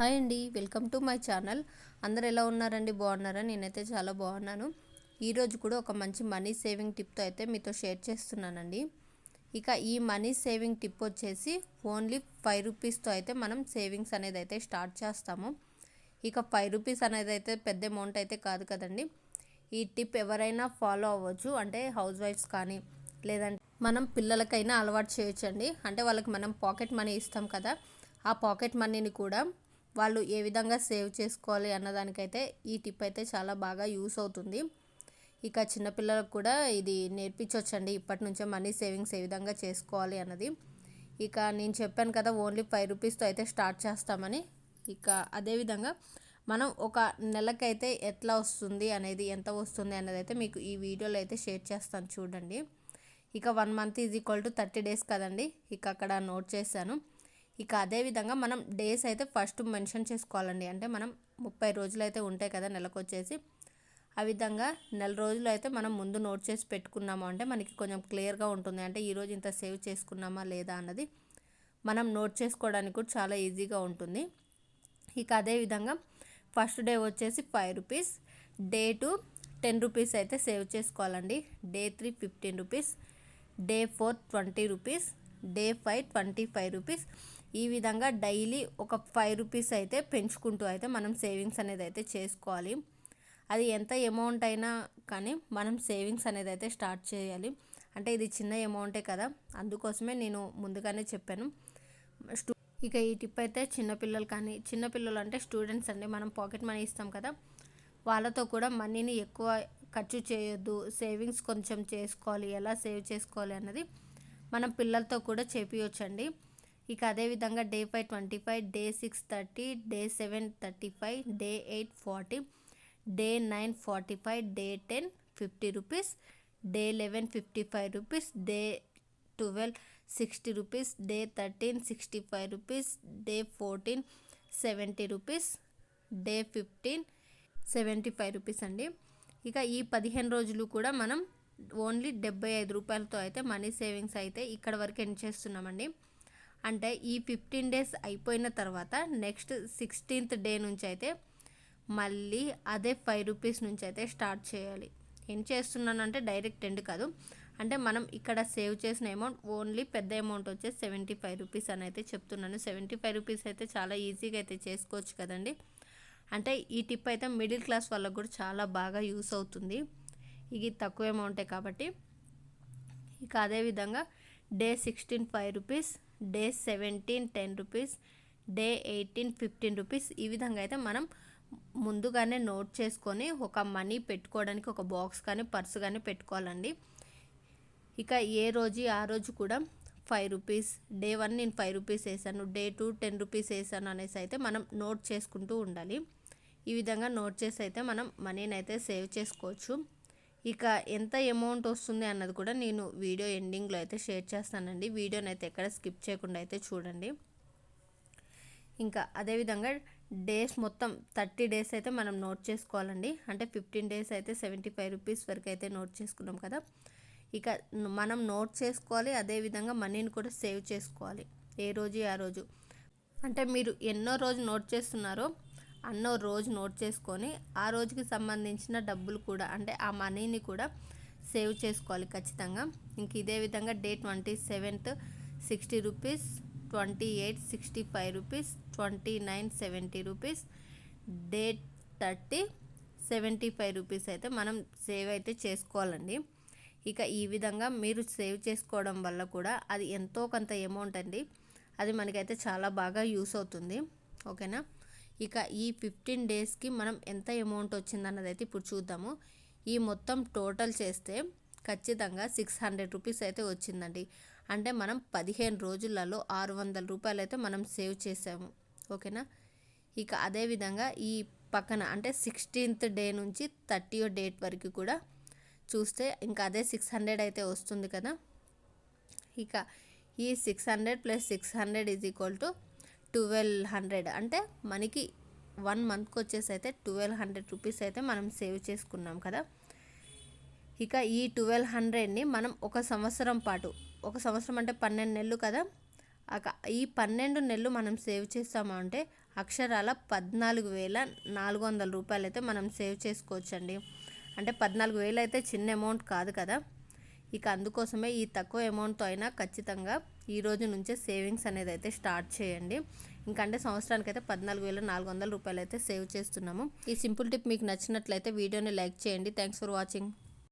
Hi అండి welcome to my channel. అందరు ఎలా ఉన్నారండి? బాగున్నారా? నేనైతే చాలా బాగున్నాను. ఈరోజు కూడా ఒక మంచి మనీ సేవింగ్ టిప్తో అయితే మీతో షేర్ చేస్తున్నానండి. ఇక ఈ మనీ సేవింగ్ టిప్ వచ్చేసి ఓన్లీ ఫైవ్ రూపీస్తో అయితే మనం సేవింగ్స్ అనేది అయితే స్టార్ట్ చేస్తాము. ఇక ఫైవ్ రూపీస్ అనేది అయితే పెద్ద అమౌంట్ అయితే కాదు కదండి. ఈ టిప్ ఎవరైనా ఫాలో అవ్వచ్చు. అంటే హౌస్ వైఫ్స్ కానీ లేదంటే మనం పిల్లలకైనా అలవాటు చేయొచ్చండి. అంటే వాళ్ళకి మనం పాకెట్ మనీ ఇస్తాం కదా ఆ పాకెట్ మనీని కూడా వాళ్ళు ఏ విధంగా సేవ్ చేసుకోవాలి అన్నదానికైతే ఈ టిప్ అయితే చాలా బాగా యూస్ అవుతుంది. ఇక చిన్నపిల్లలకు కూడా ఇది నేర్పించవచ్చండి ఇప్పటి నుంచే మనీ సేవింగ్స్ ఏ విధంగా చేసుకోవాలి అన్నది. ఇక నేను చెప్పాను కదా ఓన్లీ ఫైవ్ రూపీస్తో అయితే స్టార్ట్ చేస్తామని. ఇక అదేవిధంగా మనం ఒక నెలకైతే ఎట్లా వస్తుంది అనేది ఎంత వస్తుంది అనేది అయితే మీకు ఈ వీడియోలో అయితే షేర్ చేస్తాను చూడండి. ఇక one month is equal to thirty days కదండి. ఇక అక్కడ నోట్ చేశాను. ఇక అదేవిధంగా మనం డేస్ అయితే ఫస్ట్ మెన్షన్ చేసుకోవాలండి. అంటే మనం ముప్పై రోజులు అయితే ఉంటాయి కదా నెలకు వచ్చేసి ఆ విధంగా నెల రోజులు అయితే మనం ముందు నోట్ చేసి పెట్టుకున్నాము అంటే మనకి కొంచెం క్లియర్గా ఉంటుంది. అంటే ఈరోజు ఇంత సేవ్ చేసుకున్నామా లేదా అన్నది మనం నోట్ చేసుకోవడానికి కూడా చాలా ఈజీగా ఉంటుంది. ఇక అదేవిధంగా ఫస్ట్ డే వచ్చేసి five rupees day two ten rupees అయితే సేవ్ చేసుకోవాలండి. Day three fifteen rupees day four twenty rupees day five twenty five rupees. ఈ విధంగా డైలీ ఒక ఫైవ్ రూపీస్ అయితే పెంచుకుంటూ అయితే మనం సేవింగ్స్ అనేది అయితే చేసుకోవాలి. అది ఎంత అమౌంట్ అయినా కానీ మనం సేవింగ్స్ అనేది అయితే స్టార్ట్ చేయాలి. అంటే ఇది చిన్న అమౌంటే కదా. అందుకోసమే నేను ముందుగానే చెప్పాను. స్టూ ఇక ఈ టిప్ అయితే చిన్నపిల్లలు కానీ చిన్నపిల్లలు అంటే స్టూడెంట్స్ అండి. మనం పాకెట్ మనీ ఇస్తాం కదా. వాళ్ళతో కూడా మనీని ఎక్కువ ఖర్చు చేయొద్దు. సేవింగ్స్ కొంచెం చేసుకోవాలి. ఎలా సేవ్ చేసుకోవాలి అన్నది మనం పిల్లలతో కూడా చేపించవచ్చండి ఇక అదేవిధంగా day five twenty five day six thirty day seven thirty five day eight forty day nine forty five day ten fifty rupees day eleven fifty five rupees day twelve sixty rupees day thirteen sixty five rupees day fourteen seventy rupees day fifteen seventy five rupees అండి. ఇక ఈ పదిహేను రోజులు కూడా మనం only డెబ్బై ఐదు రూపాయలతో అయితే మనీ సేవింగ్స్ అయితే ఇక్కడ వరకు ఎండ్ చేస్తున్నామండి. అంటే ఈ ఫిఫ్టీన్ డేస్ అయిపోయిన తర్వాత నెక్స్ట్ సిక్స్టీన్త్ డే నుంచి అయితే మళ్ళీ అదే ఫైవ్ రూపీస్ నుంచి అయితే స్టార్ట్ చేయాలి. ఏం చేస్తున్నాను అంటే డైరెక్ట్ ఎండ్ కాదు. అంటే మనం ఇక్కడ సేవ్ చేసిన అమౌంట్ ఓన్లీ పెద్ద అమౌంట్ వచ్చేసి సెవెంటీ ఫైవ్ రూపీస్ అని అయితే చెప్తున్నాను. సెవెంటీ ఫైవ్ రూపీస్ అయితే చాలా ఈజీగా అయితే చేసుకోవచ్చు కదండి. అంటే ఈ టిప్ అయితే మిడిల్ క్లాస్ వాళ్ళకు కూడా చాలా బాగా యూస్ అవుతుంది. ఇది తక్కువ అమౌంటే కాబట్టి ఇక అదేవిధంగా day sixteen five rupees day seventeen ten rupees day eighteen fifteen rupees. ఈ విధంగా అయితే మనం ముందుగానే నోట్ చేసుకొని ఒక మనీ పెట్టుకోవడానికి ఒక బాక్స్ కానీ పర్స్ కానీ పెట్టుకోవాలండి. ఇక ఏ రోజు ఆ రోజు కూడా ఫైవ్ రూపీస్ డే వన్ నేను ఫైవ్ రూపీస్ వేసాను డే టూ టెన్ రూపీస్ వేసాను అనేసి అయితే మనం నోట్ చేసుకుంటూ ఉండాలి. ఈ విధంగా నోట్ చేసి అయితే మనం మనీని అయితే సేవ్ చేసుకోవచ్చు. ఇక ఎంత అమౌంట్ వస్తుంది అన్నది కూడా నేను వీడియో ఎండింగ్లో అయితే షేర్ చేస్తానండి. వీడియోని అయితే ఎక్కడ స్కిప్ చేయకుండా అయితే చూడండి. ఇంకా అదేవిధంగా డేస్ మొత్తం థర్టీ డేస్ అయితే మనం నోట్ చేసుకోవాలండి. అంటే ఫిఫ్టీన్ డేస్ అయితే సెవెంటీ ఫైవ్ రూపీస్ వరకు అయితే నోట్ చేసుకున్నాం కదా. ఇక మనం నోట్ చేసుకోవాలి అదేవిధంగా మనీని కూడా సేవ్ చేసుకోవాలి. ఏ రోజు ఆ రోజు. అంటే మీరు ఎన్నో రోజు నోట్ చేస్తున్నారో అన్నో రోజు నోట్ చేసుకొని ఆ రోజుకి సంబంధించిన డబ్బులు కూడా అంటే ఆ మనీని కూడా సేవ్ చేసుకోవాలి ఖచ్చితంగా. ఇంక ఇదే విధంగా day twenty seventh sixty rupees twenty eight sixty five rupees twenty nine seventy rupees day thirty seventy five rupees అయితే మనం సేవ్ అయితే చేసుకోవాలండి. ఇక ఈ విధంగా మీరు సేవ్ చేసుకోవడం వల్ల కూడా అది ఎంతో కొంత అమౌంట్ అండి. అది మనకైతే చాలా బాగా యూస్ అవుతుంది. ఓకేనా? ఇక ఈ ఫిఫ్టీన్ డేస్కి మనం ఎంత అమౌంట్ వచ్చిందన్నది అయితే ఇప్పుడు చూద్దాము. ఈ మొత్తం టోటల్ చేస్తే ఖచ్చితంగా సిక్స్ హండ్రెడ్ రూపీస్ అయితే వచ్చిందండి. అంటే మనం పదిహేను రోజులలో ఆరు వందల రూపాయలు అయితే మనం సేవ్ చేసాము. ఓకేనా? ఇక అదేవిధంగా ఈ పక్కన అంటే సిక్స్టీన్త్ డే నుంచి థర్టీ డేట్ వరకు కూడా చూస్తే ఇంకా అదే సిక్స్ హండ్రెడ్ అయితే వస్తుంది కదా. ఇక ఈ six hundred plus six hundred is equal to twelve hundred. అంటే మనకి వన్ మంత్కి వచ్చేసి అయితే ట్వెల్వ్ హండ్రెడ్ రూపీస్ అయితే మనం సేవ్ చేసుకున్నాం కదా. ఇక ఈ ట్వెల్వ్ హండ్రెడ్ని మనం ఒక సంవత్సరం పాటు ఒక సంవత్సరం అంటే పన్నెండు నెలలు కదా. ఈ పన్నెండు నెలలు మనం సేవ్ చేస్తాము అంటే అక్షరాల పద్నాలుగు వేల నాలుగు వందల రూపాయలు అయితే మనం సేవ్ చేసుకోవచ్చండి. అంటే పద్నాలుగు వేలు అయితే చిన్న అమౌంట్ కాదు కదా. ఇక అందుకోసమే ఈ తక్కువ అమౌంట్తో అయినా ఖచ్చితంగా ఈ రోజు నుంచే సేవింగ్స్ అనేది అయితే స్టార్ట్ చేయండి. ఇంకంటే అంటే సంవత్సరానికి అయితే పద్నాలుగు వేల నాలుగు వందల రూపాయలు అయితే సేవ్ చేస్తున్నాము. ఈ సింపుల్ టిప్ మీకు నచ్చినట్లయితే వీడియోని లైక్ చేయండి. Thanks for watching.